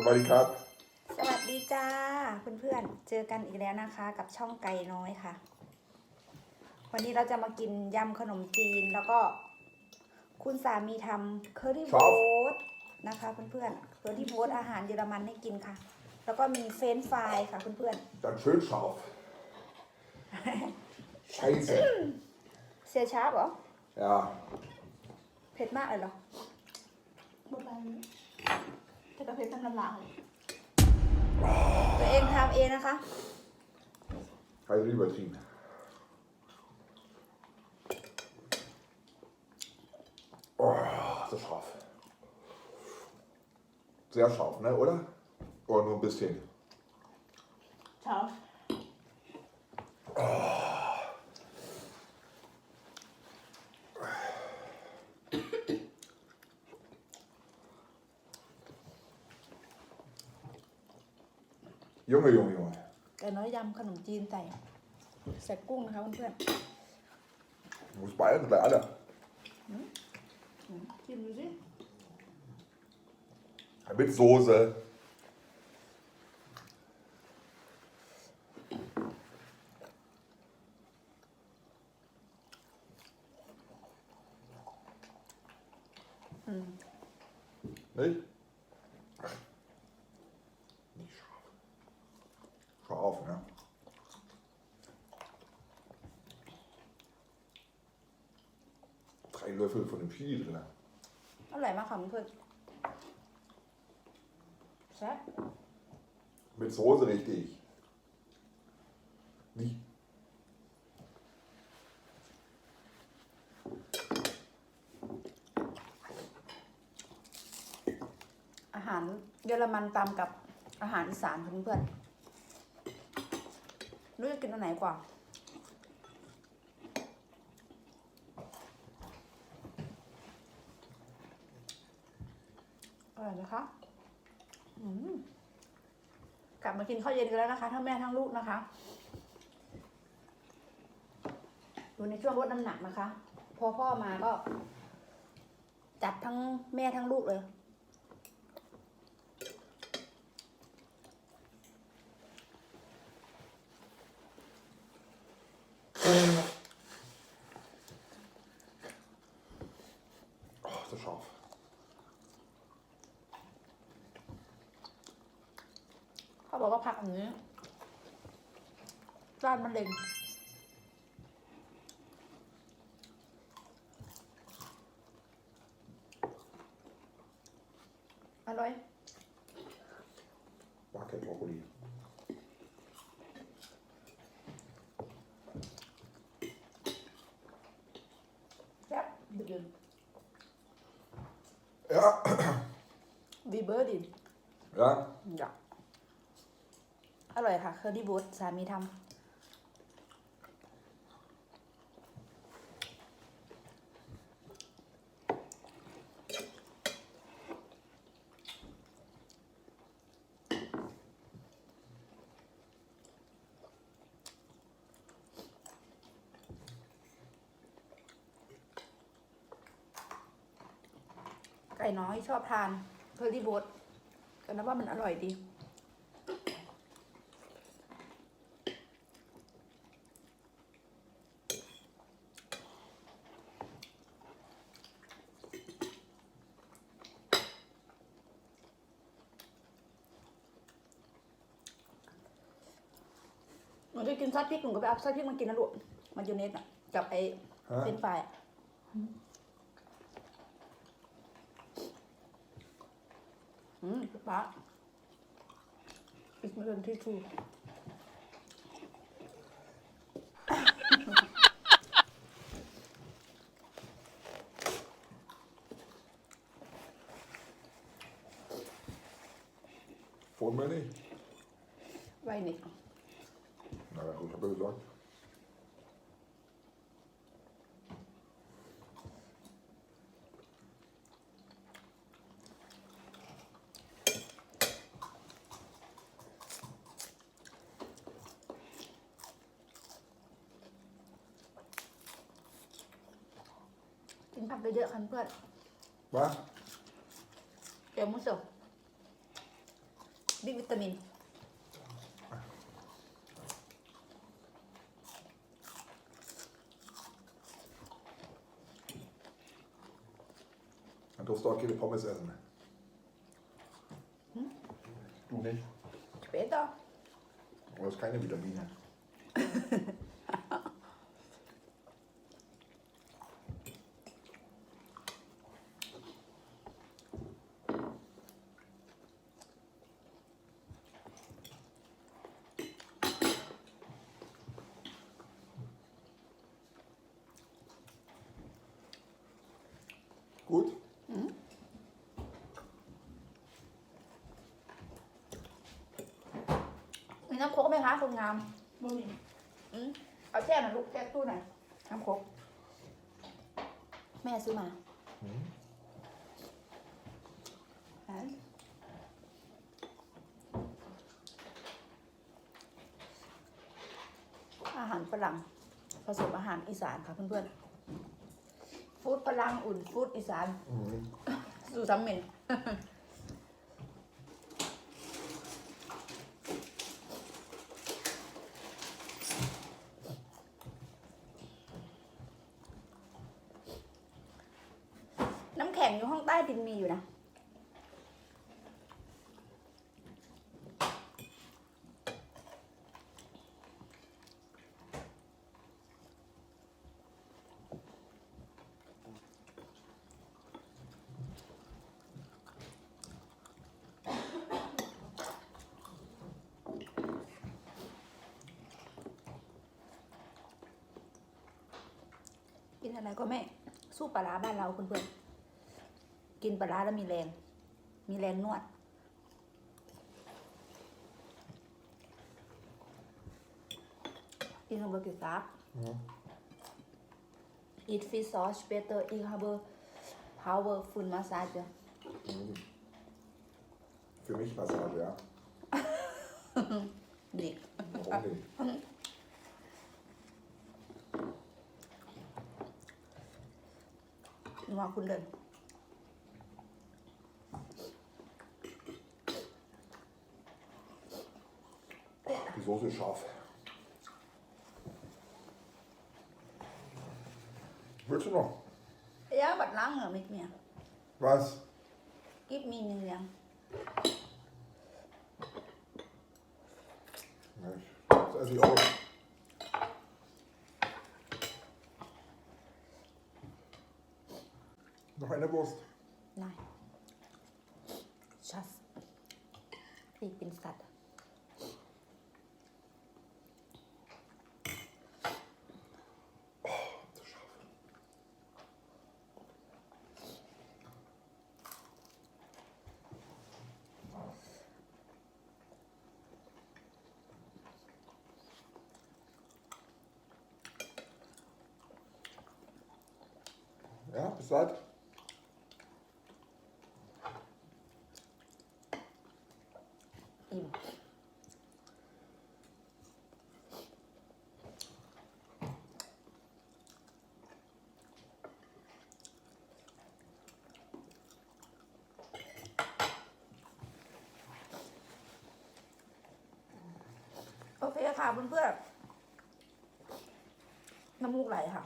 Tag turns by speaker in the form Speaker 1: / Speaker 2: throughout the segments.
Speaker 1: สวัสดีครับ
Speaker 2: สวัสดีจ้าเพื่อนๆ เจอกันอีกแล้วนะคะ กับช่องไก่น้อยค่ะ วันนี้เราจะมากินยำขนมจีนแล้วก็ คุณสามีทำเคอรี่
Speaker 1: ค
Speaker 2: โบ
Speaker 1: รับ
Speaker 2: สนะคะเพื่อนๆเคอรี่โบสอาหารเยอรมันให้กินค่ะ แล้วก็มีเฟรนช์ฟรายค่ะเพื่อน
Speaker 1: Dann schön scharf. Scheiße.
Speaker 2: ๆเสียชาร์ปเหรอ
Speaker 1: Ja,
Speaker 2: เผ็ดมากเลยเหรอ
Speaker 3: บ่ไป แต่กระเพาะทำลำบากเลย
Speaker 2: ตัวเองทำเองนะคะ
Speaker 1: also übertrieben. Oh, so scharf. Sehr scharf, ne, oder? Oder nur ein bisschen?
Speaker 3: เช้ า
Speaker 1: Junge, Junge, Junge.
Speaker 2: ไก่น้อยยำขนมจีนใส่ใส่กุ้งนะคะเพื่อน
Speaker 1: Du musst beide bei alle.
Speaker 2: ๆชิมดูสิ
Speaker 1: Mit Soße.
Speaker 2: อืม
Speaker 1: Nicht? Nicht Löffel von dem Chili drin.
Speaker 2: อร่อยมากค่ะเพื่อนๆแซ่บ
Speaker 1: Mit Soße richtig. Wie?
Speaker 2: อาหารเยอรมันตามกับอาหารอีสานค่ะเพื่อนๆรู้จะกินอันไหนกว่า อร่อยนะคะกลับมากินข้าวเย็นกันแล้วนะคะ ทั้งแม่ทั้งลูกนะคะ อยู่ในช่วงลดน้ำหนักนะคะ พอพ่อมาก็ จัดทั้งแม่ทั้งลูกเลย
Speaker 1: Oh, so scharf.
Speaker 2: เขาบอก ว่าผักอันนี้ต้านมะเร็งอร่อย
Speaker 1: Mag kein Brokkoli.
Speaker 2: แซ่บดื่ม
Speaker 1: Ja,
Speaker 2: วีเบอร์ดิ
Speaker 1: ja.
Speaker 2: อยาก อร่อยค่ะเคอรี่บูทสามีทำไก่น้อยชอบทานเคอรี่บูทก็นับว่ามันอร่อยดี นูจะกินซอสพริกหนูก็ไปเอาซอสพริกมากินนะลูกมันยูเนสอะกับไอ้
Speaker 1: ฮะ
Speaker 2: เฟรนช์ฟรายอะอืมป้าอีกไม่เป็นที่ชู
Speaker 1: Vor mir nicht.
Speaker 2: ไว้นี่
Speaker 1: Na ja, gut, hab ich gesagt.
Speaker 2: Cái กินผักเยอะๆค่ะเพื่อน
Speaker 1: Was?
Speaker 2: เดี๋ยวมุสบิ๊กวิตามิน
Speaker 1: Dann durfst du auch keine Pommes essen. Du nicht.
Speaker 2: สเปซต่อ
Speaker 1: Du hast keine Vitamine. Gut.
Speaker 2: มี น้ำโค้กไหมคะคนงาม
Speaker 3: บ่มี
Speaker 2: อืมเอาแช่หน่อยลูกแช่ตู้หน่อยน้ำโค้กแม่ซื้อมา
Speaker 1: Mhm.
Speaker 2: อาหารฝรั่งผสมอาหารอีสานค่ะเพื่อนๆฟู้ดฝรั่งอุ่นฟู้ดอีสาน
Speaker 1: Mhm.
Speaker 2: สู่ซัมเมน น้ำแข็ งอยู่ห้องใต้ดินมีอยู่นะกินอะไรก็ไม่สู้ปลาร้าบ้านเราเพื่อนๆ กินปลาร้าแล้วมีแรง มีแรงนวด Ich habe gesagt,
Speaker 1: Mhm.
Speaker 2: eat fish sauce better. Ich habe powerful Massage.
Speaker 1: Mhm. Für mich Massage, ja.
Speaker 2: Dick.
Speaker 1: Warum nicht?
Speaker 2: Nur mal Kunden.
Speaker 1: Die Soße ist scharf. Willst du noch?
Speaker 2: Ja, was lange mit mir.
Speaker 1: Was?
Speaker 2: Gib mir einen
Speaker 1: ich- Das esse ich auch. Noch eine Wurst. Ja, bis bald.
Speaker 2: โอเคค่ะเพื่อนๆน้ำมูกไหลค่ะ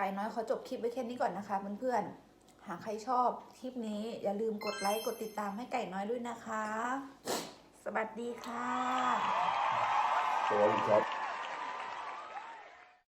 Speaker 2: ไก่น้อยขอจบคลิปไว้แค่นี้ก่อนนะคะเพื่อนๆ หากใครชอบคลิปนี้อย่าลืมกดไลค์กดติดตามให้ไก่น้อยด้วยนะคะ สวัสดีค่ะ
Speaker 1: สวัสดีครับ